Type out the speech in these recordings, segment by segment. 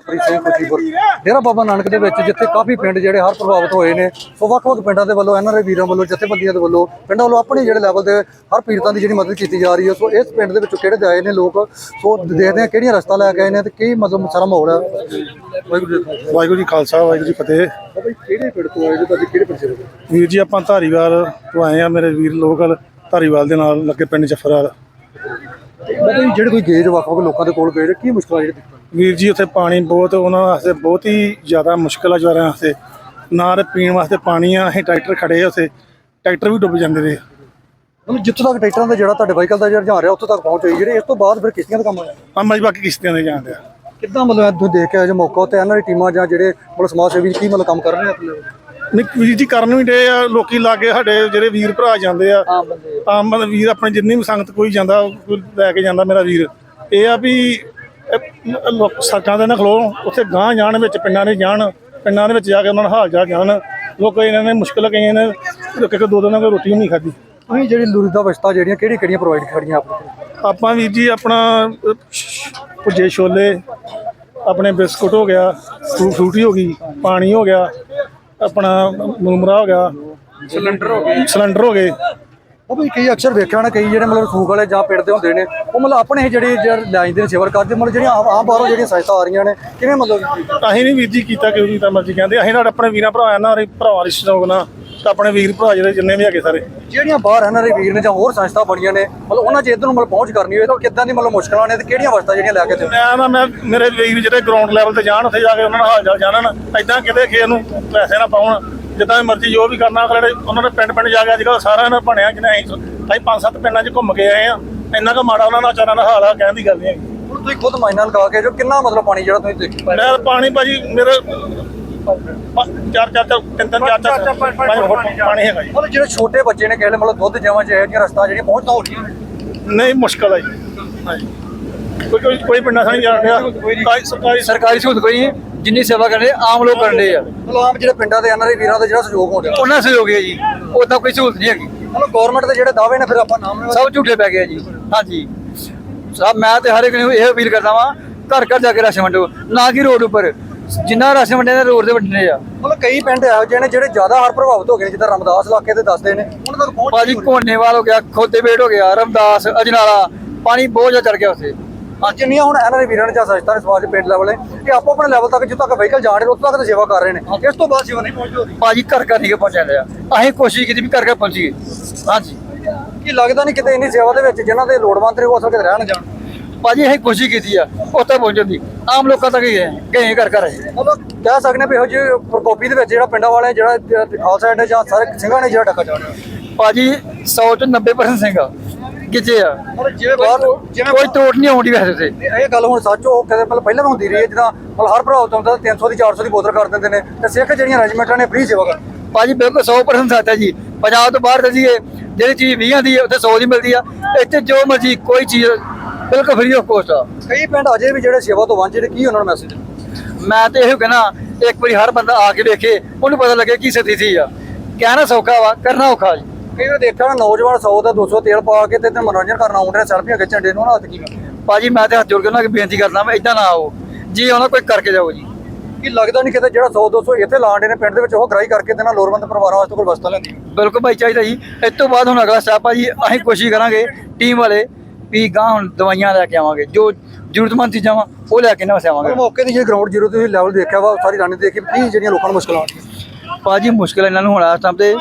ਪ੍ਰੀਤ ਸਿੰਘ ਖੁਸ਼ੀਪੁਰ ਡੇਰਾ ਬਾਬਾ ਨਾਨਕ ਦੇ ਵਿੱਚ ਜਿੱਥੇ ਕਾਫੀ ਪਿੰਡ ਜਿਹੜੇ ਹਰ ਪ੍ਰਭਾਵਿਤ ਹੋਏ ਨੇ ਸੋ ਵੱਖ-ਵੱਖ ਪਿੰਡਾਂ ਦੇ ਵੱਲੋਂ ਐਨਆਰਆਈ ਵੀਰਾਂ ਵੱਲੋਂ ਜਥੇਬੰਦੀਆਂ ਦੇ ਵੱਲੋਂ ਪਿੰਡਾਂ ਵੱਲੋਂ ਆਪਣੇ ਜਿਹੜੇ ਲੈਵਲ ਤੇ ਹਰ ਪੀੜਤਾਂ ਦੀ ਜਿਹੜੀ ਮਦਦ ਕੀਤੀ ਜਾ ਰਹੀ ਹੈ। ਸੋ ਇਸ ਪਿੰਡ ਦੇ ਵਿੱਚੋਂ ਕਿਹੜੇ ਦੇ ਆਏ ਨੇ ਲੋਕ? ਸੋ ਦੇਖਦੇ ਆ ਕਿਹੜੀਆਂ ਰਸਤਾ ਲੈ ਕੇ ਆਏ ਨੇ ਤੇ ਕੀ ਮਤਲਬ ਸਾਰਾ ਮਾਹੌਲ ਹੈ। ਵਾਹਿਗੁਰੂ ਜੀ ਕਾ ਵਾਹਿਗੁਰੂ ਜੀ ਖਾਲਸਾ ਵਾਹਿਗੁਰੂ ਜੀ ਫਤਿਹ ਬਈ ਕਿਹੜੇ ਪਿੰਡ ਤੋਂ ਆਏ ਜੀ ਤੁਹਾਡੇ ਕਿਹੜੇ ਪਿੰਡ ਦੇ ਵੀਰ ਜੀ ਆਪਾਂ ਧਾਰੀਵਾਲ ਤੋਂ ਆਏ ਆ ਮੇਰੇ ਵੀਰ ਲੋਕਲ ਧਾਰੀਵਾਲ ਦੇ ਨਾਲ ਲੱਗੇ ਪਿੰਡ ਜਫਰਾਲ। ਜਿਹੜੇ ਕੋਈ ਗੇਜ ਵੱਖ-ਵੱਖ ਲੋਕਾਂ ਦੇ ਕੋਲ ਗਏ ਕੀ ਮੁਸ਼ਕਲਾਂ ਜਿਹੜੀ ਵੀਰ ਜੀ ਉੱਥੇ ਪਾਣੀ ਬਹੁਤ ਉਹਨਾਂ ਵਾਸਤੇ ਬਹੁਤ ਹੀ ਜ਼ਿਆਦਾ ਮੁਸ਼ਕਲ ਆ ਜਵਾਰਾਂ ਵਾਸਤੇ। ਨਾ ਤੇ ਪੀਣ ਵਾਸਤੇ ਪਾਣੀ ਆ ਅਸੀਂ ਟਰੈਕਟਰ ਖੜੇ ਆ ਉੱਥੇ। ਟਰੈਕਟਰ ਵੀ ਡੁੱਬ ਜਾਂਦੇ ਰਹੇ। ਮਤਲਬ ਜਿੱਥੋਂ ਤੱਕ ਟਰੈਕਟਰਾਂ ਦਾ ਜਿਹੜਾ ਤੁਹਾਡੇ ਵਾਹੀਕਲ ਦਾ ਜਿਹੜਾ ਰੁਝਾਨ ਰਿਹਾ ਉੱਥੋਂ ਤੱਕ ਪਹੁੰਚ ਹੋਈ ਜਿਹੜੇ ਇਸ ਤੋਂ ਬਾਅਦ ਫਿਰ ਕਿਸ਼ਤੀਆਂ ਦਾ ਕੰਮ ਆਇਆ ਅੰਮਾ ਜੀ ਬਾਕੀ ਕਿਸ਼ਤੀਆਂ ਦੇ ਜਾਂਦੇ ਆ। ਕਿੱਦਾਂ ਮਤਲਬ ਇਹ ਤੁਸੀਂ ਦੇਖ ਕੇ ਜੇ ਮੌਕਾ ਤੇ ਇਹਨਾਂ ਦੀ ਟੀਮਾਂ ਜਾਂ ਜਿਹੜੇ ਮਤਲਬ ਸਮਾਜ ਸੇਵੀ ਕੀ ਮਤਲਬ ਕੰਮ ਕਰ ਰਹੇ ਨੇ ਆਪਣੇ ਨਹੀਂ ਵੀਰ ਜੀ ਕਰਨ ਵੀ ਡੇ ਆ ਲੋਕੀ ਲਾਗੇ ਸਾਡੇ ਜਿਹੜੇ ਵੀਰ ਭਰਾ ਜਾਂਦੇ ਆ। ਆਮ ਬੰਦੇ। ਆਮ ਮਤਲਬ ਵੀਰ ਆਪਣੇ ਜਿੰਨੀ ਵੀ ਸੰਗਤ ਕੋਈ ਜਾਂਦਾ ਲੈ ਕੇ ਜਾਂਦਾ ਮੇਰਾ ਵੀਰ। ਇਹ ਆ ਵੀ ਲੋਕ ਸੜਕਾਂ ਦੇ ਨਾ ਖਲੋ ਉੱਥੇ ਗਾਂ ਜਾਣ ਵਿੱਚ ਪਿੰਡਾਂ ਦੇ ਜਾਣ ਪਿੰਡਾਂ ਦੇ ਵਿੱਚ ਜਾ ਕੇ ਉਹਨਾਂ ਦਾ ਹਾਲ ਜਾ ਜਾਣ। ਲੋਕ ਇਹਨਾਂ ਨੇ ਮੁਸ਼ਕਲ ਕਈਆਂ ਨੇ ਇੱਕ ਇੱਕ ਦੋ ਦਿਨਾਂ ਕੋਈ ਰੋਟੀ ਵੀ ਨਹੀਂ ਖਾਧੀ। ਤੁਸੀਂ ਜਿਹੜੀ ਲੁਰੀਦਾ ਵਸਤਾ ਜਿਹੜੀਆਂ ਕਿਹੜੀ ਕਿਹੜੀਆਂ ਪ੍ਰੋਵਾਈਡ ਕਰੀਆਂ ਆਪਣੇ ਕੋਲ? ਆਪਾਂ ਵੀਰ ਜੀ ਆਪਣਾ ਭੁੱਜੇ ਛੋਲੇ ਆਪਣੇ ਬਿਸਕੁਟ ਹੋ ਗਿਆ ਫਰੂ- ਫਰੂਟੀ ਹੋ ਗਈ ਪਾਣੀ ਹੋ ਗਿਆ ਆਪਣਾ ਮੁਰਮਰਾ ਹੋ ਗਿਆ ਸਿਲੰਡਰ ਹੋ ਗਏ। ਸਿਲੰਡਰ ਹੋ ਗਏ। ਉਹ ਵੀ ਕਈ ਅਕਸਰ ਵੇਖਿਆ ਨਾ ਕਈ ਜਿਹੜੇ ਮਤਲਬ ਸੂਕ ਵਾਲੇ ਜਾਂ ਪਿੰਡ ਦੇ ਹੁੰਦੇ ਨੇ ਉਹ ਮਤਲਬ ਆਪਣੇ ਜਿਹੜੇ ਜਿਹੜੇ ਲਾਈਨ ਦੇ ਸੇਵਰ ਕਰਦੇ ਮਤਲਬ ਜਿਹੜੀਆਂ ਆਮ ਬਾਹਰੋਂ ਜਿਹੜੀਆਂ ਸਹਾਇਤਾ ਆ ਰਹੀਆਂ ਨੇ ਕਿਵੇਂ ਮਤਲਬ ਅਸੀਂ ਨਹੀਂ ਵੀਰ ਜੀ ਕੀਤਾ ਕਿ ਤਾਂ ਮਰਜ਼ੀ ਕਹਿੰਦੇ ਅਸੀਂ ਨਾਲ ਆਪਣੇ ਵੀਰਾਂ ਭਰਾ ਨਾਲ ਦੀ ਸਹਿਯੋਗ ਨਾਲ ਤਾਂ ਆਪਣੇ ਵੀਰ ਭਰਾ ਜਿਹੜੇ ਜਿੰਨੇ ਵੀ ਹੈਗੇ ਸਾਰੇ। ਜਿਹੜੀਆਂ ਬਾਹਰ ਇਹਨਾਂ ਦੇ ਵੀਰ ਨੇ ਜਾਂ ਹੋਰ ਸੰਸਥਾ ਬਣੀਆਂ ਨੇ ਮਤਲਬ ਉਹਨਾਂ 'ਚ ਇੱਧਰ ਨੂੰ ਮਤਲਬ ਪਹੁੰਚ ਕਰਨੀ ਹੋਵੇ ਤਾਂ ਕਿੱਦਾਂ ਦੀ ਮਤਲਬ ਮੁਸ਼ਕਲਾਂ ਨੇ ਤੇ ਕਿਹੜੀਆਂ ਵਸਤਾਂ ਜਿਹੜੀਆਂ ਲੈ ਕੇ ਤੇ ਮੈਂ ਨਾ ਮੈਂ ਮੇਰੇ ਵੀਰ ਜਿਹੜੇ ਗਰਾਊਂਡ ਲੈਵਲ ਤੇ ਜਾਣ ਉੱਥੇ ਜਾ ਕੇ ਉਹਨਾਂ ਨਾਲ ਹਾਲ ਚਾਲ ਜਾਣਨ ਐਦਾਂ ਕਿਤੇ ਖੇ ਨੂੰ ਪੈਸੇ ਨਾ ਪਾਉਣ ਜਿੱਦਾਂ ਵੀ ਮਰਜ਼ੀ ਜੋ ਵੀ ਕਰਨਾ ਅਗਲੇ ਉਹਨਾਂ ਨੇ ਪਿੰਡ ਪਿੰਡ ਜਾ ਕੇ ਅੱਜ ਕੱਲ੍ਹ ਸਾਰਿਆਂ ਨੇ ਬਣਿਆ ਜਿਹਨੇ ਅਸੀਂ ਅਸੀਂ ਪੰਜ ਸੱਤ ਪਿੰਡਾਂ 'ਚ ਘੁੰਮ ਕੇ ਆਏ ਆ ਇੰਨਾ ਕੁ ਮਾੜਾ ਉਹਨਾਂ ਨਾਲ ਚਾਰਾਂ ਦਾ ਹਾਲ ਆ ਕਹਿਣ ਦੀ ਗੱਲ ਨਹੀਂ ਹੈਗੀ। ਹੁਣ ਤੁਸੀਂ ਖੁਦ ਮਾਇਨਾ ਲਗਾ ਕੇ ਜੋ ਕਿੰਨਾ ਮਤਲਬ ਪਾਣੀ ਜਿਹੜਾ ਤੁਸੀਂ ਦੇਖੀ ਮੈਂ ਪਾਣੀ ਭਾਜੀ ਮੇਰੇ ਚਾਰ ਚਾਰ ਚਾਰ ਤਿੰਨ ਤਿੰਨ ਚਾਰ ਚਾਰ ਪਾਣੀ ਹੈਗਾ ਜੀ। ਮਤਲਬ ਜਿਹੜੇ ਛੋਟੇ ਬੱਚੇ ਨੇ ਕਹਿੰਦੇ ਮਤਲਬ ਦੁੱਧ ਜਾਵਾਂ ਚ ਇਹੋ ਰਸਤਾ ਜਿਹੜੀਆਂ ਪਹੁੰਚਦਾ ਹੋ ਰਹੀਆਂ ਨੇ ਨਹੀਂ ਮੁਸ਼ਕਲ ਹੈ ਜੀ। ਹਾਂਜੀ ਕੋਈ ਕੋਈ ਕੋਈ ਪਿੰਡਾਂ ਸਾਂ ਨਹੀਂ ਜਾਣ ਰਿਹਾ। ਕਾਈ ਸਰਕਾਰੀ ਸਰਕਾਰੀ ਸਹੂਲਤ ਕੋਈ ਨਹੀਂ। ਜਿੰਨੀ ਸੇਵਾ ਕਰਨੇ ਆਮ ਲੋਕ ਕਰਨੇ ਆ। ਮਤਲਬ ਆਮ ਜਿਹੜੇ ਪਿੰਡਾਂ ਦੇ ਐਨਆਰਆਈ ਵੀਰਾਂ ਦਾ ਜਿਹੜਾ ਸਹਿਯੋਗ ਹੋ ਰਿਹਾ। ਉਹਨਾਂ ਸਹਿਯੋਗ ਹੈ ਜੀ। ਉਦਾਂ ਕੋਈ ਸਹੂਲਤ ਨਹੀਂ ਹੈਗੀ। ਮਤਲਬ ਗਵਰਨਮੈਂਟ ਦੇ ਜਿਹੜੇ ਦਾਅਵੇ ਨੇ ਫਿਰ ਆਪਾਂ ਨਾਮ ਸਭ ਝੂਠੇ ਪੈ ਗਏ ਜੀ। ਹਾਂਜੀ। ਸਭ ਮੈਂ ਤੇ ਹਰ ਇੱਕ ਨੂੰ ਇਹ ਅਪੀਲ ਕਰਦਾ ਵਾਂ ਘਰ ਘਰ ਜਾ ਕੇ ਰਾਸ਼ਨ ਵੰਡੋ। ਨਾ ਕਿ ਰੋਡ ਉੱਪਰ। ਜਿੰਨਾ ਰਾਸ਼ਨ ਵੰਡਿਆ ਨੇ ਰੋਡ ਤੇ ਵੰਡਣੇ ਆ। ਮਤਲਬ ਕਈ ਪਿੰਡ ਇਹੋ ਜਿਹੇ ਨੇ ਜਿਹੜੇ ਜ਼ਿਆਦਾ ਹਰ ਪ੍ਰਭਾਵਿਤ ਹੋ ਗਏ ਨੇ, ਜਿੱਦਾਂ ਰਮਦਾਸ ਇਲਾਕੇ ਦੇ ਦੱਸਦੇ ਨੇ। ਉਹਨਾਂ ਤੱਕ ਪਹੁੰਚ ਭਾਜੀ ਕੋਨੇਵਾਲ ਹੋ ਗਿਆ ਖੋਦੇਬੇੜ ਹੋ ਗਿਆ ਰਮਦਾਸ ਅਜਨਾਲਾ। ਪਾਣੀ ਬਹੁਤ ਜ਼ਿਆਦਾ ਚੜ ਗਿਆ ਉੱਥੇ। ਹਾਂ ਜਿੰਨੀਆਂ ਹੁਣ ਐਨਆਰਆਈ ਵੀਰਾਂ ਨੇ ਜਾਂ ਸੰਸਥਾ ਨੇ ਸਮਾਜ ਦੇ ਪਿੰਡ ਲੈਵਲ ਇਹ ਆਪੋ ਆਪਣੇ ਲੈਵਲ ਤੱਕ ਜਿੱਥੋਂ ਤੱਕ ਵਹੀਕਲ ਜਾ ਰਹੇ ਨੇ ਉੱਥੋਂ ਤੱਕ ਤਾਂ ਸੇਵਾ ਕਰ ਰਹੇ ਨੇ। ਇਸ ਤੋਂ ਬਾਅਦ ਸੇਵਾ ਨਹੀਂ ਪਹੁੰਚ ਰਹੀ ਭਾਜੀ ਘਰ ਘਰ ਨਹੀਂ ਕੇ ਪਹੁੰਚਾਉਂਦੇ ਆ। ਅਸੀਂ ਕੋਸ਼ਿਸ਼ ਕੀਤੀ ਵੀ ਘਰ ਘਰ ਪਹੁੰਚੀਏ। ਹਾਂਜੀ। ਕੀ ਲੱਗਦਾ ਨਹੀਂ ਕਿਤੇ ਇੰਨੀ ਸੇਵਾ ਦੇ ਵਿੱਚ ਜਿਨ੍ਹਾਂ ਦੇ ਲੋੜਵੰਦ ਨੇ ਉਹ ਅਸਲ ਕਿਤੇ ਰਹਿ ਨਾ ਜਾਣ? ਭਾਜੀ ਅਸੀਂ ਕੋਸ਼ਿਸ਼ ਕੀਤੀ ਆ ਉੱਥੇ ਪਹੁੰਚਣ ਦੀ। ਆਮ ਲੋਕਾਂ ਤੱਕ ਹੀ ਗਏ ਗਏ ਘਰ ਘਰ ਮਤਲਬ ਕਹਿ ਸਕਦੇ ਵੀ ਇਹੋ ਜਿਹੇ ਪ੍ਰਕੋਪੀ ਦੇ ਵਿੱਚ ਜਿਹੜਾ ਪਿੰਡਾਂ ਵਾਲੇ ਜਿਹੜਾ ਖਾਲਸਾ ਜਾਂ ਸਾਰੇ ਸਿੰਘਾਂ ਨੇ ਜਿਹੜਾ ਟੱਕਾ ਚਾੜਿਆ। ਭਾਜੀ 100 ਤੋਂ 90% ਸਿੰਘ ਆ। ਕਿੱਥੇ ਆ। ਜਿਵੇਂ ਬਾਹਰ ਜਿਵੇਂ ਕੋਈ ਤੋੜ ਨਹੀਂ ਆਉਂਦੀ ਵੈਸੇ ਤੇ। ਇਹ ਗੱਲ ਹੁਣ ਸੱਚ ਉਹ ਕਦੇ ਮਤਲਬ ਪਹਿਲਾਂ ਵੀ ਹੁੰਦੀ ਰਹੀ ਹੈ ਜਿੱਦਾਂ ਮਤਲਬ ਹਰ ਪ੍ਰਭਾਵਿਤ ਹੁੰਦਾ 300 ਦੀ 400 ਦੀ ਬੋਤਲ ਕਰ ਦਿੰਦੇ ਨੇ ਤੇ ਸਿੱਖ ਜਿਹੜੀਆਂ ਰੈਜੀਮੈਂਟਾਂ ਨੇ ਫ੍ਰੀ ਸੇਵਾ ਕਰ ਭਾਜੀ ਬਿਲਕੁਲ 100% ਸੱਚ ਹੈ ਜੀ। ਪੰਜਾਬ ਤੋਂ ਬਾਹਰ ਦਸੀਏ ਜਿਹੜੀ ਚੀਜ਼ 20 ਦੀ ਹੈ ਉੱਥੇ 100 ਦੀ ਮਿਲਦੀ ਆ। ਇੱਥੇ ਜੋ ਮਰਜ਼ੀ ਕੋਈ ਚੀਜ਼ ਬਿਲਕੁਲ ਫ੍ਰੀ ਆਫ ਕੋਸਟ ਆ। ਕਈ ਪਿੰਡ ਅਜੇ ਵੀ ਜਿਹੜੇ ਸੇਵਾ ਤੋਂ ਵਾਂਝੇ ਨੇ ਕੀ ਉਹਨਾਂ ਨੂੰ ਮੈਸੇਜ ਮੈਂ ਤੇ ਇਹੋ ਕਹਿਣਾ ਇੱਕ ਵਾਰੀ ਹਰ ਬੰਦਾ ਆ ਕੇ ਵੇਖੇ ਉਹਨੂੰ ਪਤਾ ਲੱਗੇ ਕੀ ਸਥਿਤੀ ਆ। ਕਹਿਣਾ ਸੌਖਾ ਵਾ ਕਰਨਾ ਔਖਾ ਜੀ। ਕਈ ਵਾਰ ਦੇਖਿਆ ਨਾ ਨੌਜਵਾਨ 100 ਦਾ 200 ਤੇਲ ਪਾ ਕੇ ਤੇ ਤੇ ਮਨੋਰੰਜਨ ਕਰਨ ਆਉਂਦੇ ਨੇ ਸੈਲਫੀਆਂ ਖਿੱਚਣ ਦੇ ਨੂੰ ਉਹਨਾਂ ਹੱਥ ਕੀ? ਭਾਜੀ ਮੈਂ ਤੇ ਹੱਥ ਜੋੜ ਕੇ ਉਹਨਾਂ ਅੱਗੇ ਬੇਨਤੀ ਕਰਦਾ ਮੈਂ ਇਦਾਂ ਨਾ ਆਓ। ਜੀ ਆਉਣਾ ਕੋਈ ਕਰਕੇ ਜਾਓ ਜੀ। ਕੀ ਲੱਗਦਾ ਨਹੀਂ ਕਿਤੇ ਜਿਹੜਾ 100 200 ਇੱਥੇ ਲਾਉਂਦੇ ਨੇ ਪਿੰਡ ਦੇ ਵਿੱਚ ਉਹ ਗ੍ਰਾਈ ਕਰਕੇ ਤੇ ਨਾਲ ਲੋੜਵੰਦ ਪਰਿਵਾਰਾਂ ਵਾਸਤੇ ਕੋਈ ਵਸਤਾਂ ਲੈਂਦੀ ਬਿਲਕੁਲ ਭਾਈ ਚਾਹੀਦਾ ਜੀ। ਇਸ ਤੋਂ ਬਾਅਦ ਹੁਣ ਅਗਲਾ ਸਟੈਪ ਆ ਜੀ ਅਸੀਂ ਕੋਸ਼ਿਸ਼ ਕਰਾਂਗੇ ਟੀਮ ਵਾਲੇ ਵੀ ਗਾਂ ਹੁਣ ਦਵਾਈਆਂ ਲੈ ਕੇ ਆਵਾਂਗੇ। ਜੋ ਜ਼ਰੂਰਤਮੰਦ ਚੀਜ਼ਾਂ ਵਾ ਉਹ ਲੈ ਕੇ ਨਾ ਆਵਾਂਗੇ। ਮੌਕੇ ਦੀ ਜੇ ਗਰਾਊਂਡ ਜ਼ੀਰੋ ਤੁਸੀਂ ਲੈਵਲ ਦੇਖਿਆ ਵਾ ਸਾਰੀ ਰਾਣੀ ਦੇਖੀ ਕੀ ਜਿਹੜੀਆਂ ਲੋਕਾਂ ਨੂੰ ਮੁਸ਼ਕਲਾਂ ਆਉਂਦੀਆਂ? ਭਾਜੀ ਮੁਸ਼ਕਿਲ ਇਹਨਾਂ ਨੂੰ ਹੋਣਾ ਇਸ ਟਾਈਮ ਤੇ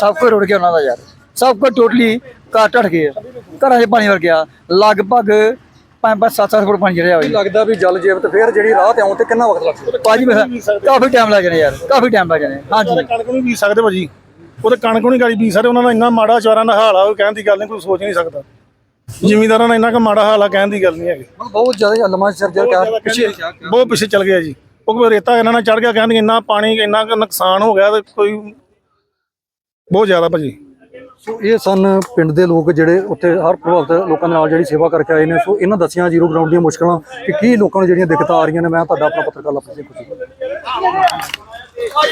ਸਭ ਕੁਝ ਰੁੜ ਗਿਆ ਉਹਨਾਂ ਦਾ ਯਾਰ। ਸਭ ਕੁਝ ਟੋਟਲੀ ਘਰ ਢੱਠ ਗਏ ਆ। ਘਰਾਂ 'ਚ ਪਾਣੀ ਵਰ ਗਿਆ। ਲਗਭਗ 5-5 7-7 ਫੁੱਟ ਪਾਣੀ ਚੜਿਆ ਕੀ ਹੋਇਆ ਲੱਗਦਾ ਵੀ ਜਲ ਜੀਵ ਤੇ ਫੇਰ ਜਿਹੜੀ ਰਾਹ ਤੇ ਆਉਣ ਤੇ ਕਿੰਨਾ ਵਕਤ ਲੱਗ ਸਕਦਾ? ਭਾਜੀ ਮੈਂ ਕਿਹਾ ਕਾਫੀ ਟਾਈਮ ਲੱਗ ਜਾਣਾ ਯਾਰ। ਕਾਫੀ ਟਾਈਮ ਲੱਗ ਜਾਣਾ। ਹਾਂਜੀ। ਕਣਕ ਨੂੰ ਬੀਜ ਸਕਦੇ ਭਾਜੀ। ਉਹ ਤਾਂ ਕਣਕ ਨੂੰ ਨਹੀਂ ਗਾੜੀ ਬੀਜ ਸਕਦੇ। ਉਹਨਾਂ ਦਾ ਇੰਨਾ ਮਾੜਾ ਚਾਰਾਂ ਦਾ ਹਾਲ ਆ ਉਹ ਕਹਿਣ ਦੀ ਗੱਲ ਨਹੀਂ ਕੋਈ ਸੋਚ ਨਹੀਂ ਸਕਦਾ। ਜ਼ਿਮੀਂਦਾਰਾਂ ਦਾ ਇੰਨਾ ਕੁ ਮਾੜਾ ਹਾਲ ਆ ਕਹਿਣ ਦੀ ਗੱਲ ਨਹੀਂ ਹੈਗੀ। ਬਹੁਤ ਜ਼ਿਆਦਾ ਲੰਮਾ ਸਿਰ ਜਰ ਕਹਿ ਪਿੱਛੇ ਬਹੁਤ ਪਿੱਛੇ ਚੱਲ ਗਿਆ ਜੀ। ਉਹ ਕੋਈ ਰੇਤਾ ਇਹਨਾਂ ਨਾਲ ਚੜ ਗਿਆ ਕਹਿੰਦੇ ਇੰਨਾ ਪਾਣੀ ਇੰਨਾ ਕੁ ਨੁਕਸਾਨ ਹੋ ਗਿਆ ਤੇ ਕੋਈ ਬਹੁਤ ਜ਼ਿਆਦਾ ਭਾਜੀ। ਸੋ ਇਹ ਸਨ ਪਿੰਡ ਦੇ ਲੋਕ ਜਿਹੜੇ ਉੱਥੇ ਹਰ ਪ੍ਰਭਾਵਿਤ ਲੋਕਾਂ ਦੇ ਨਾਲ ਜਿਹੜੀ ਸੇਵਾ ਕਰਕੇ ਆਏ ਨੇ। ਸੋ ਇਹਨਾਂ ਦੱਸੀਆਂ ਜ਼ੀਰੋ ਗਰਾਊਂਡ ਦੀਆਂ ਮੁਸ਼ਕਲਾਂ ਕਿ ਕੀ ਲੋਕਾਂ ਨੂੰ ਜਿਹੜੀਆਂ ਦਿੱਕਤਾਂ ਆ ਰਹੀਆਂ ਨੇ। ਮੈਂ ਤੁਹਾਡਾ ਆਪਣਾ ਪੱਤਰਕਾਰ ਲਪਸੇ ਖੁਸ਼ੀ